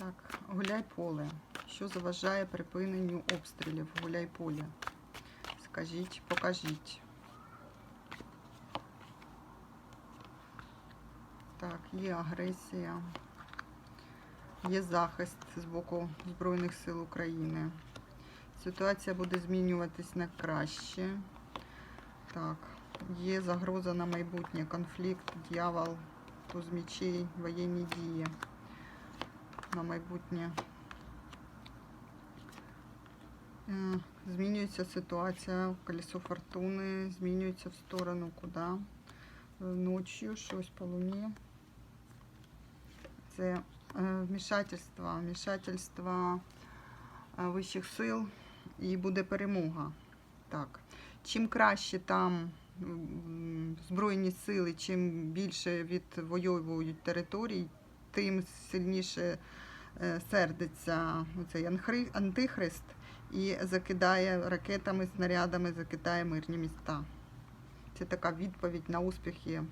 Так, гуляй поле. Що заважає припиненню обстрілів? Гуляй поле. Скажіть, покажіть. Так, є агресія, є захист з боку Збройних сил України. Ситуація буде змінюватись на краще. Так, є загроза на майбутнє, конфлікт, дьявол, туз мечей, воєнні дії на майбутнє. Е, Змінюється ситуація, колесо фортуни змінюється в сторону куди? Е, Ночі, щось по луні. Це е, вмішательство, вмішательство вищих сил і буде перемога. Так. Чим краще там збройні сили, чим більше відвоюють територій, тим сильніше сердиться цей антихрист і закидає ракетами, снарядами, закидає мирні міста. Це така відповідь на успіхи,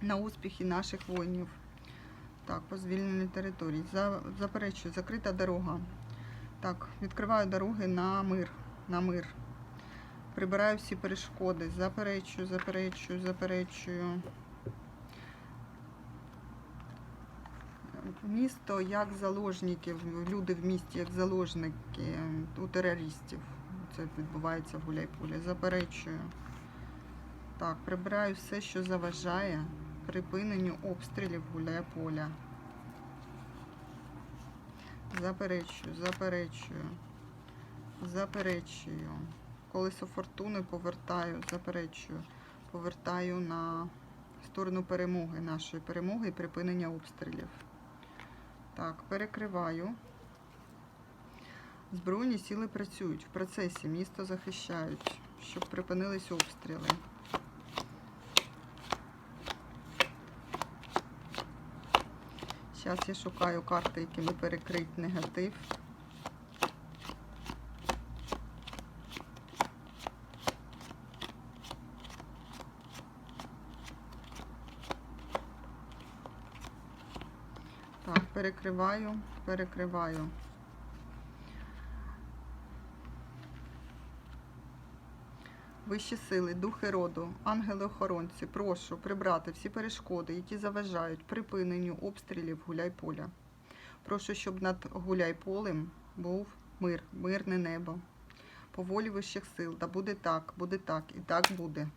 на успіхи наших воїнів. Так, по звільненню територій. За, заперечую, закрита дорога. Так, відкриваю дороги на мир. На мир. Прибираю всі перешкоди. Заперечую, заперечую, заперечую. Місто як заложників, люди в місті як заложники у терористів. Це відбувається в Гуляйполі. Заперечую. Так, прибираю все, що заважає припиненню обстрілів Гуляйполя. Заперечую, заперечую, заперечую. Колесо фортуни повертаю, заперечую. Повертаю на сторону перемоги, нашої перемоги і припинення обстрілів. Так, перекриваю. Збройні сили працюють в процесі, місто захищають, щоб припинились обстріли. Зараз я шукаю карти, якими перекрить негатив. Так, перекриваю, перекриваю. Вищі сили, духи роду, ангели-охоронці, прошу прибрати всі перешкоди, які заважають припиненню обстрілів Гуляйполя. Прошу, щоб над Гуляйполем був мир, мирне небо. По волі вищих сил, да буде так, буде так і так буде.